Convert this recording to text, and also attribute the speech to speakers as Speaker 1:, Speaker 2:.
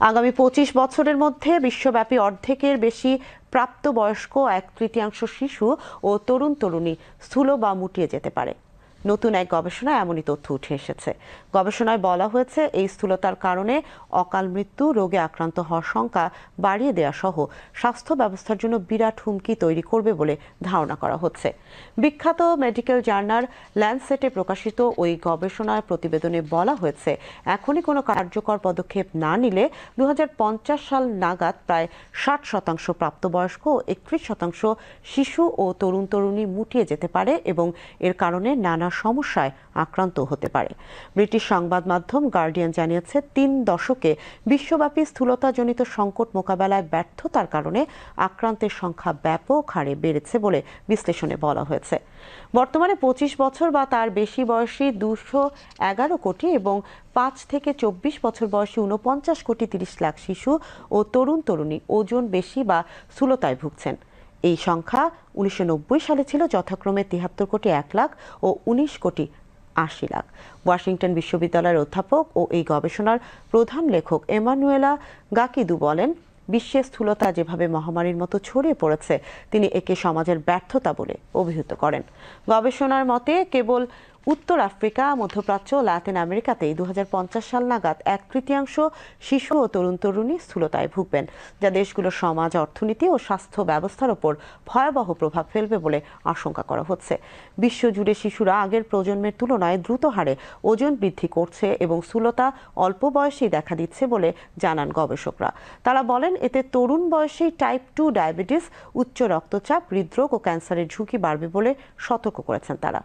Speaker 1: আগামী পঁচিশ বছরের মধ্যে বিশ্বব্যাপী অর্ধেকের বেশি প্রাপ্তবয়স্ক এক তৃতীয়াংশ শিশু ও তরুণ তরুণী স্থূল বা মুটিয়ে যেতে পারে। নতুন এক গবেষণায় এমনই তথ্য উঠে এসেছে। গবেষণায় বলা হয়েছে, এই স্থূলতার কারণে অকাল মৃত্যু, রোগে আক্রান্ত হওয়ার সংখ্যা বাড়িয়ে দেওয়া সহ স্বাস্থ্য ব্যবস্থার জন্য বিরাট হুমকি তৈরি করবে বলে ধারণা করা হচ্ছে। বিখ্যাত মেডিকেল জার্নাল ল্যান্ডসেটে প্রকাশিত ওই গবেষণায় প্রতিবেদনে বলা হয়েছে, এখনই কোনো কার্যকর পদক্ষেপ না নিলে দু হাজার পঞ্চাশ সাল নাগাদ প্রায় ষাট শতাংশ প্রাপ্তবয়স্ক একত্রিশ শতাংশ শিশু ও তরুণ তরুণী মুটিয়ে যেতে পারে এবং এর কারণে নানা সমস্যায় আক্রান্ত হতে পারে। ব্রিটিশ সংবাদ মাধ্যম গার্ডিয়ান জানিয়েছে, তিন দশকে বিশ্বব্যাপী স্থূলতাজনিত সংকট মোকাবেলায় ব্যর্থতার কারণে আক্রান্তের সংখ্যা ব্যাপক হারে বেড়েছে বলে বিশ্লেষণে বলা হয়েছে। বর্তমানে পঁচিশ বছর বা তার বেশি বয়সী দুশো এগারো কোটি এবং পাঁচ থেকে চব্বিশ বছর বয়সী উনপঞ্চাশ কোটি তিরিশ লাখ শিশু ও তরুণ তরুণী ওজন বেশি বা স্থূলতায় ভুগছেন। এই সংখ্যা উনিশশো নব্বই সালে ছিল, যথাক্রমে তিহাত্তর কোটি এক লাখ ও উনিশ কোটি আশি লাখ। ওয়াশিংটন বিশ্ববিদ্যালয়ের অধ্যাপক ও এই গবেষণার প্রধান লেখক এমানুয়েলা গাকিদু বলেন, বিশ্বে স্থূলতা যেভাবে মহামারীর মতো ছড়িয়ে পড়েছে, তিনি একে সমাজের ব্যর্থতা বলে অভিহিত করেন। গবেষণার মতে, কেবল উত্তর আফ্রিকা, মধ্যপ্রাচ্য লাতিন আমেরিকাতেই দু সাল নাগাদ এক তৃতীয়াংশ শিশু ও তরুণ তরুণী স্থূলতায় ভুগবেন, যা দেশগুলোর সমাজ, অর্থনীতি ও স্বাস্থ্য ব্যবস্থার ওপর ভয়াবহ প্রভাব ফেলবে বলে আশঙ্কা করা হচ্ছে। বিশ্বজুড়ে শিশুরা আগের প্রজন্মের তুলনায় দ্রুত হারে ওজন বৃদ্ধি করছে এবং স্থূলতা অল্প বয়সেই দেখা দিচ্ছে বলে জানান গবেষকরা। তারা বলেন, এতে তরুণ বয়সেই টাইপ টু ডায়াবেটিস উচ্চ রক্তচাপ, হৃদরোগ ও ক্যান্সারের ঝুঁকি বাড়বে বলে সতর্ক করেছেন তারা।